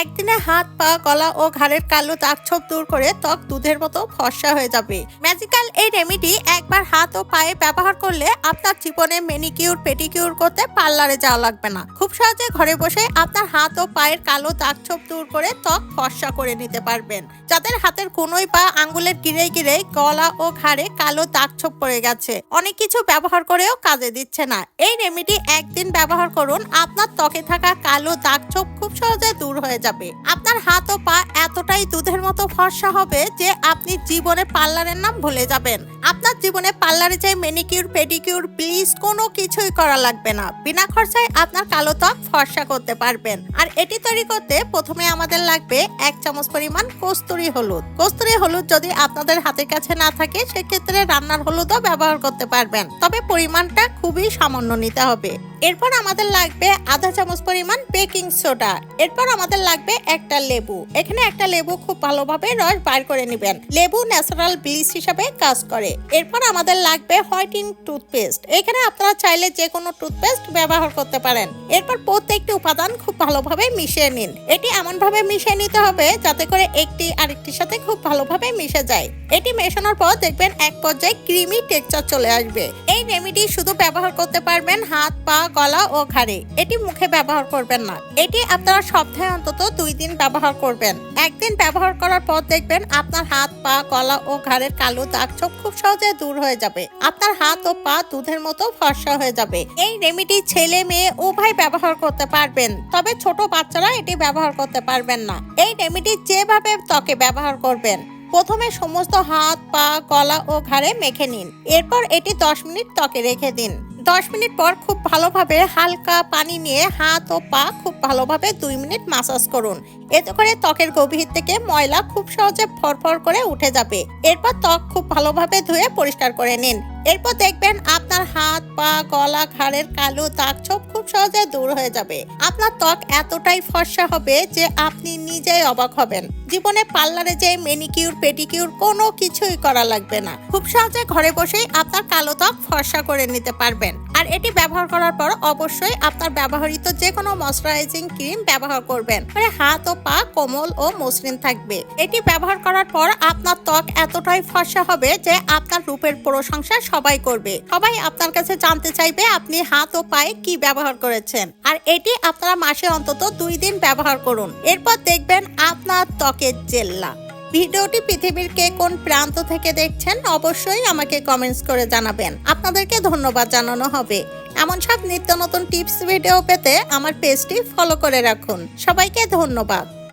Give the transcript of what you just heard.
একদিনে হাত, পা, গলা ও ঘাড়ের কালো দাগ ছোপ দূর করে ত্বক দুধের মতো ফর্সা হয়ে যাবে। ম্যাজিক্যাল এই রেমেডি একবার হাত ও পায়ে ব্যবহার করলে আপনার জীবনে মেনিকিউর পেটিকিউর করতে পার্লারে যাওয়া লাগবে না। খুব সহজে ঘরে বসে আপনার হাত ও পায়ের কালো দাগ ছোপ দূর করে ত্বক ফর্সা করে নিতে পারবেন। যাদের হাতের কোনোই বা আঙ্গুলের গিরে গিরে গলা ও ঘাড়ে কালো দাগ ছোপ পড়ে গেছে, অনেক কিছু ব্যবহার করেও কাজে দিচ্ছে না। এই রেমেডি একদিন ব্যবহার করুন, আপনার ত্বকে থাকা কালো দাগ ছোপ খুব সহজে দূর হয়ে যাবে। আপনার হাত ও পা এতটাই দুধের মতো ফর্সা হবে যে আপনি জীবনে পার্লারের নাম ভুলে যাবেন। আপনার জীবনে পার্লারে যে মেনিকিউর পেডিকিউর প্লিজ কোনো কিছুই করা লাগবে না। বিনা খরচায় আপনার কালো ত্বক ফর্সা করতে পারবেন। আর এটি তৈরি করতে প্রথমে আমাদের লাগবে এক চামচ পরিমাণ কস্তুরি হলুদ। কস্তুরি হলুদ যদি আপনাদের হাতের কাছে না থাকে, সেক্ষেত্রে রান্নার হলুদও ব্যবহার করতে পারবেন। তবে পরিমাণটা খুবই সামান্য নিতে হবে। এরপর আমাদের লাগবে আধা চামচ পরিমাণ বেকিং সোডা। এরপর আমাদের লাগবে একটা লেবু। এখানে একটা লেবু খুব ভালোভাবে রস বার করে নেবেন। লেবু ন্যাচারাল ব্লিচ হিসাবে কাজ করে। এরপর আমাদের লাগবে হোয়াইটিং টুথপেস্ট। এখানে আপনারা চাইলে যে কোনো টুথপেস্ট ব্যবহার করতে পারেন। এরপর প্রত্যেকটি উপাদান খুব ভালোভাবে মিশিয়ে নিন। এটি এমন ভাবে মিশিয়ে নিতে হবে যাতে করে একটি আরেকটির সাথে খুব ভালোভাবে মিশে যায়। এটি মেশানোর পর দেখবেন এক পর্যায়ে ক্রিমি টেক্সচার চলে আসবে। এই রেমেডি শুধু ব্যবহার করতে পারবেন হাত, পা, গলা ও ঘাড়ে। এটি মুখে ব্যবহার করবেন না। এটি আপনারা সপ্তাহে অন্তত দুই দিন ব্যবহার করবেন। একদিন ব্যবহার করার পর দেখবেন আপনার হাত, পা, গলা ও ঘাড়ের কালো দাগ ছোপ খুব সহজে দূর হয়ে যাবে। আপনার হাত ও পা দুধের মতো ফর্সা হয়ে যাবে। এই রেমেডি ছেলে মেয়ে উভয় ব্যবহার করতে পারবেন, তবে ছোট বাচ্চারা এটি ব্যবহার করতে পারবেন না। এই রেমেডি যেভাবে ত্বকে ব্যবহার করবেন, প্রথমে সমস্ত হাত, পা, গলা ও ঘাড়ে মেখে নিন। এরপর এটি দশ মিনিট ত্বকে রেখে দিন। দশ মিনিট পর খুব ভালোভাবে হালকা পানি নিয়ে হাত ও পা খুব ভালোভাবে দুই মিনিট মাসাজ করুন। এতে করে ত্বকের গভীর থেকে ময়লা খুব সহজে ফরফর করে উঠে যাবে। এরপর ত্বক খুব ভালোভাবে ধুয়ে পরিষ্কার করে নিন। এরপর দেখবেন আপনার হাত, পা, গলা, ঘাড়ের কালো দাগ ছোপ খুব সহজে দূর হয়ে যাবে। আপনার ত্বক এতটাই ফর্সা হবে যে আপনি নিজেই অবাক হবেন। জীবনে পার্লারে যে মেনিকিউর পেডিকিউর কোনো কিছুই করা লাগবে না। খুব সহজে ঘরে বসেই আপনার কালো ত্বক ফর্সা করে নিতে পারবেন। আর এটি ব্যবহার করার পর অবশ্যই আপনার ব্যবহৃত যে কোনো ময়শ্চারাইজিং ক্রিম ব্যবহার করবেন। মানে হাত ও পা কোমল ও মসৃণ থাকবে। এটি ব্যবহার করার পর আপনার ত্বক এতটাই ফর্সা হবে যে আপনার রূপের প্রশংসা সবাই করবে। সবাই আপনার কাছে জানতে চাইবে আপনি হাত ও পায়ে কি ব্যবহার করেছেন। আর এটি আপনারা মাসে অন্তত দুই দিন ব্যবহার করুন। এরপর দেখবেন আপনার ত্বকের জেল্লা। ভিডিওটি পৃথিবীর কে কোন প্রান্ত থেকে দেখছেন অবশ্যই আমাকে কমেন্টস করে জানাবেন। আপনাদেরকে ধন্যবাদ জানানো হবে। এমন সব নিত্য নতুন টিপস ভিডিও পেতে আমার পেজটি ফলো করে রাখুন। সবাইকে ধন্যবাদ।